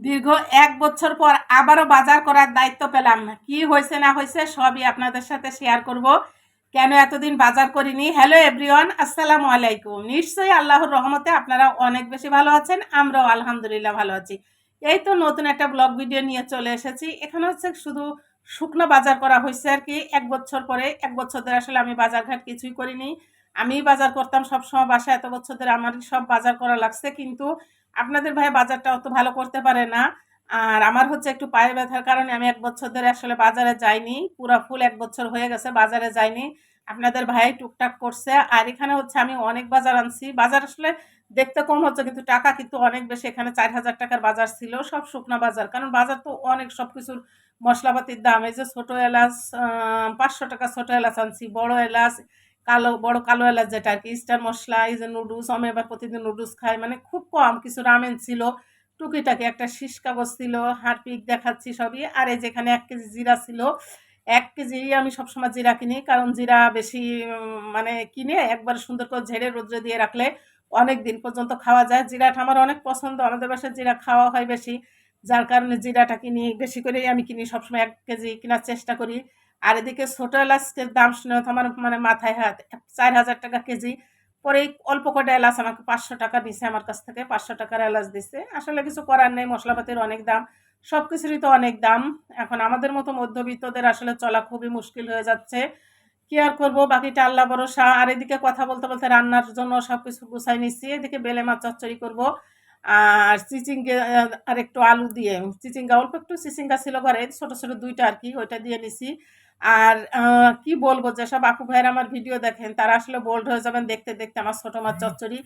দীর্ঘ এক বছর পর আবারও বাজার করার দায়িত্ব পেলাম। কি হয়েছে না হয়েছে সবই আপনাদের সাথে শেয়ার করব। কেন এতদিন বাজার করিনি? হ্যালো এভরিওয়ান আসসালামু আলাইকুম। নিশ্চয়ই আল্লাহর রহমতে আপনারা অনেক বেশি ভালো আছেন, আমরাও আলহামদুলিল্লাহ ভালো আছি। এই তো নতুন একটা ব্লগ ভিডিও নিয়ে চলে এসেছি। এখানে হচ্ছে শুধু শুকনো বাজার করা হয়েছে আর কি। এক বছর পরে, এক বছর ধরে আসলে আমি বাজারঘাট কিছুই করিনি। আমি বাজার করতাম সবসময় বাসায়, এত বছর ধরে আমার সব বাজার করা লাগছে। কিন্তু আপনাদের ভাই বাজারটা অত ভালো করতে পারে না। আর আমার হচ্ছে একটু পায়ে ব্যথার কারণে আমি এক বছর ধরে আসলে বাজারে যাইনি। পুরো ফুল এক বছর হয়ে গেছে, বাজারে যাইনি। আপনাদের ভাই টুকটাক করছে। আর এখানে হচ্ছে আমি অনেক বাজার আনছি। বাজার আসলে দেখতে কম হচ্ছে, কিন্তু টাকা কিন্তু অনেক বেশি। এখানে চার হাজার টাকার বাজার ছিল, সব শুকনা বাজার। কারণ বাজার তো অনেক সব কিছুর মশলাপাতির দাম। এই যে ছোটো এলাচ পাঁচশো টাকা ছোটো এলাচ আনছি, বড় এলাচ কালো, বড় কালো এলাচ যেটা আর কি স্টার মশলা, এই যে নুডলস আমি এবার প্রতিদিন নুডলস খাই মানে খুব কম কিছু রামেন ছিল, টুকিটাকি একটা শীষ কাগজ ছিল, হারপিক দেখাচ্ছি সবই, আর এই যেখানে এক কেজি জিরা ছিল, এক কেজি আমি সবসময় জিরা কিনি, কারণ জিরা বেশি মানে কিনে একবার সুন্দর করে ঝেড়ে রোদ্রে দিয়ে রাখলে অনেক দিন পর্যন্ত খাওয়া যায়। জিরাটা আমার অনেক পছন্দ, আমাদের বাসায় জিরা খাওয়া হয় বেশি, যার কারণে জিরাটা কিনি, বেশি করেই আমি কিনি, সবসময় এক কেজি কেনার চেষ্টা করি। আর এদিকে ছোটো এলাচের দাম শুনে তো আমার মানে মাথায় হাত চার হাজার টাকা কেজি। পরে অল্প কটা এলাচ আমাকে পাঁচশো টাকা দিছে, আমার কাছ থেকে পাঁচশো টাকার এলাচ দিছে। আসলে কিছু করার নেই, মশলাপাতির অনেক দাম সব কিছুরই তো অনেক দাম। এখন আমাদের মতো মধ্যবিত্তদের আসলে চলা খুবই মুশকিল হয়ে যাচ্ছে। কি আর করব, বাকিটা আল্লাহ ভরসা। আর এদিকে কথা বলতে বলতে রান্নার জন্য সব কিছু গুছাই নিচ্ছি এদিকে বেলে মাছ চচ্চড়ি করব। আর চিচিঙ্গে আর একটু আলু দিয়ে চিচিঙ্গা অল্প একটু চিচিঙ্গা ছিল ঘরে, ছোটো ছোটো দুইটা আর কি, ওইটা দিয়ে নিছি। আর কি বলব, যেসব আপু ভাইয়ের আমার ভিডিও দেখেন, তারা আসলে বোল্ড হয়ে যাবেন দেখতে দেখতে আমার ছোটো মাছ চচ্চড়ি।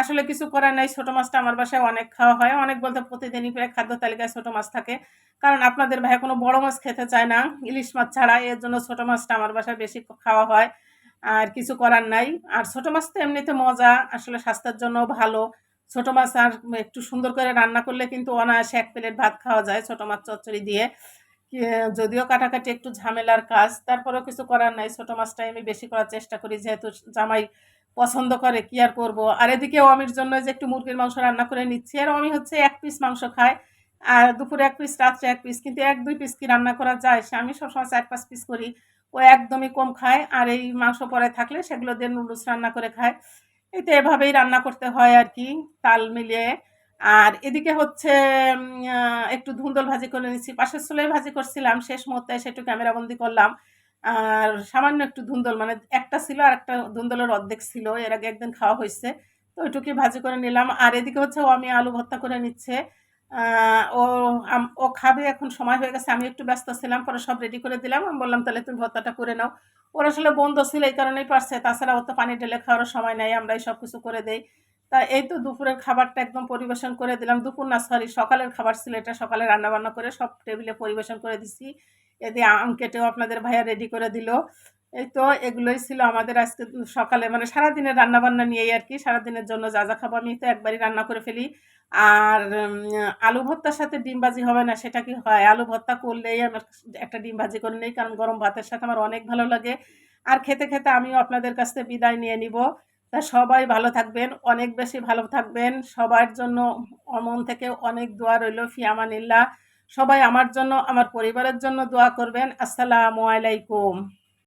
আসলে কিছু করার নাই, ছোটো মাছটা আমার বাসায় অনেক খাওয়া হয়। অনেক বলতে প্রতিদিনই প্রায় খাদ্য তালিকায় ছোটো মাছ থাকে। কারণ আপনাদের ভাই কোনো বড় মাছ খেতে চায় না, ইলিশ মাছ ছাড়া, এর জন্য ছোটো মাছটা আমার বাসায় বেশি খাওয়া হয়। আর কিছু করার নাই। আর ছোটো মাছ তো এমনিতে মজা, আসলে স্বাস্থ্যের জন্য ভালো। ছোটো মাছ আর একটু সুন্দর করে রান্না করলে কিন্তু অনায়াসে এক প্লেট ভাত খাওয়া যায় ছোটো মাছ চচ্চড়ি দিয়ে। যদিও কাটাকাটি একটু ঝামেলার কাজ, তারপরেও কিছু করার নাই। ছোটো মাছটাই আমি বেশি করার চেষ্টা করি, যেহেতু জামাই পছন্দ করে, কি আর করব? আর এদিকে অমির জন্য যে একটু মুরগির মাংস রান্না করে নিচ্ছি আর অমি হচ্ছে এক পিস মাংস খায়, আর দুপুরে এক পিস রাত্রে এক পিস কিন্তু এক, দুই পিস কি রান্না করা যায়, সে আমি সবসময় চার, পাঁচ পিস করি। ও একদমই কম খায়, আর এই মাংস পরে থাকলে সেগুলো দিয়ে নুডলস রান্না করে খায়। এই তো এভাবেই রান্না করতে হয় আর কি, তাল মিলিয়ে আর এদিকে হচ্ছে একটু ধুন্দল ভাজি করে নিচ্ছি। পাশের চুলোয় ভাজি করছিলাম, শেষ মুহূর্তে এসে একটু ক্যামেরাবন্দি করলাম। আর সামান্য একটু ধুন্দল মানে একটা ছিল আর একটা ধুন্দলের অর্ধেক ছিল, এর আগে একদিন খাওয়া হয়েছে। তো ওইটুকুই ভাজি করে নিলাম। আর এদিকে হচ্ছে ও আমি আলু ভর্তা করে নিচ্ছে। ও ও খাবে, এখন সময় হয়ে গেছে, আমি একটু ব্যস্ত ছিলাম, পরে সব রেডি করে দিলাম। আমি বললাম, তাহলে তুমি ভর্তাটা করে নাও। ওর আসলে বন্ধ ছিল, এই কারণেই পারছে। তাছাড়া ও তো পানি ঢেলে খাওয়ার সময় নেই, আমরাই সব কিছু করে দেই। তা এই তো দুপুরের খাবারটা একদম পরিবেশন করে দিলাম। দুপুর না সরি সকালের খাবার ছিল এটা। সকালে রান্নাবান্না করে সব টেবিলে পরিবেশন করে দিছি। এতে আম কেটেও আপনাদের ভাইয়া রেডি করে দিল। এই তো এগুলোই ছিল আমাদের আজকে সকালে। মানে সারাদিনের রান্নাবান্না নিয়েই আর কি। সারাদিনের জন্য যা যা খাব আমি তো একবারই রান্না করে ফেলি। আর আলু ভর্তার সাথে ডিম ভাজি হবে না, সেটা কি হয়? আলু ভর্তা করলেই আমার একটা ডিম ভাজি করে নেই। কারণ গরম ভাতের সাথে আমার অনেক ভালো লাগে। আর খেতে খেতে আমিও আপনাদের কাছ থেকে বিদায় নিয়ে নিব। তা সবাই ভালো থাকবেন, অনেক বেশি ভালো থাকবেন। সবার জন্য অমন থেকে অনেক দোয়া রইল ফিয়ামানিল্লা সবাই আমার জন্য, আমার পরিবারের জন্য দোয়া করবেন। আসসালামু আলাইকুম।